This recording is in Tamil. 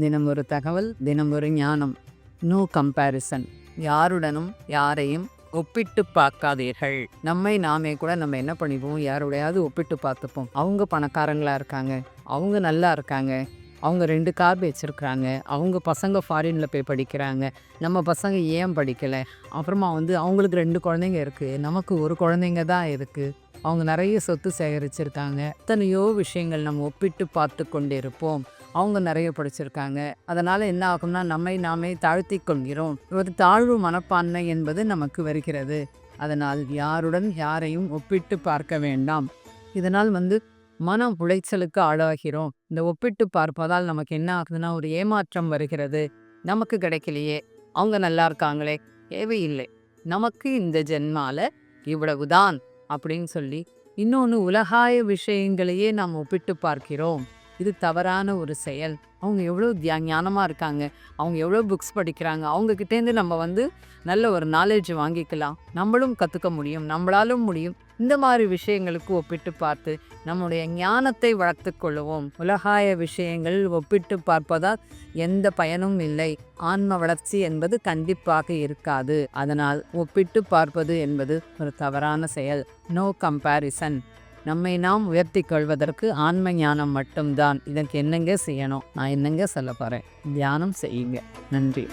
தினம் ஒரு தகவல் தினம் ஒரு ஞானம். நோ கம்பேரிசன் யாருடனும் யாரையும் ஒப்பிட்டு பார்க்காதீர்கள். நம்மை நாமே கூட நம்ம என்ன பண்ணிப்போம்? யாரோடையாவது ஒப்பிட்டு பார்த்துப்போம். அவங்க பணக்காரங்களாக இருக்காங்க. அவங்க நல்லா இருக்காங்க. அவங்க ரெண்டு கார் வச்சுருக்குறாங்க. அவங்க பசங்க ஃபாரினில் போய் படிக்கிறாங்க. நம்ம பசங்க ஏன் படிக்கலை? அப்புறமா வந்து அவங்களுக்கு ரெண்டு குழந்தைங்க இருக்குது நமக்கு ஒரு குழந்தைங்க தான் இருக்குது அவங்க நிறைய சொத்து சேகரிச்சிருக்காங்க. எத்தனையோ விஷயங்கள் நம்ம ஒப்பிட்டு பார்த்து கொண்டு இருப்போம் அவங்க நிறைய படிச்சிருக்காங்க. அதனால் என்ன ஆகும்னா நம்மை நாமே தாழ்த்தி கொள்கிறோம் ஒரு தாழ்வு மனப்பான்மை என்பது நமக்கு வருகிறது. அதனால் யாருடன் யாரையும் ஒப்பிட்டு பார்க்க வேண்டாம். இதனால் வந்து மன உளைச்சலுக்கு ஆளாகிறோம். இந்த ஒப்பிட்டு பார்ப்பதால் நமக்கு என்ன ஆகுதுன்னா ஒரு ஏமாற்றம் வருகிறது. நமக்கு கிடைக்கலையே. அவங்க நல்லா இருக்காங்களே. தேவையில்லை. நமக்கு இந்த ஜென்மால இவ்வளவுதான் அப்படின்னு சொல்லி இன்னொன்று உலகாய விஷயங்களையே நாம் ஒப்பிட்டு பார்க்கிறோம். இது தவறான ஒரு செயல். அவங்க எவ்வளோ தியா ஞானமாக இருக்காங்க. அவங்க எவ்வளோ புக்ஸ் படிக்கிறாங்க. அவங்கக்கிட்டேருந்து நம்ம வந்து நல்ல ஒரு நாலேஜ் வாங்கிக்கலாம். நம்மளும் கற்றுக்க முடியும். நம்மளாலும் முடியும். இந்த மாதிரி விஷயங்களுக்கு ஒப்பிட்டு பார்த்து நம்முடைய ஞானத்தை வளர்த்து கொள்ளுவோம். உலகாய விஷயங்கள் ஒப்பிட்டு பார்ப்பதால் எந்த பயனும் இல்லை. ஆன்ம வளர்ச்சி என்பது கண்டிப்பாக இருக்காது. அதனால் ஒப்பிட்டு பார்ப்பது என்பது ஒரு தவறான செயல். நோ கம்பேரிசன் நம்மை நாம் உயர்த்தி கொள்வதற்கு ஆன்ம ஞானம் மட்டும்தான். இதற்கு என்னங்க செய்யணும்? நான் என்னங்க சொல்ல போகிறேன் தியானம் செய்யுங்க. நன்றி.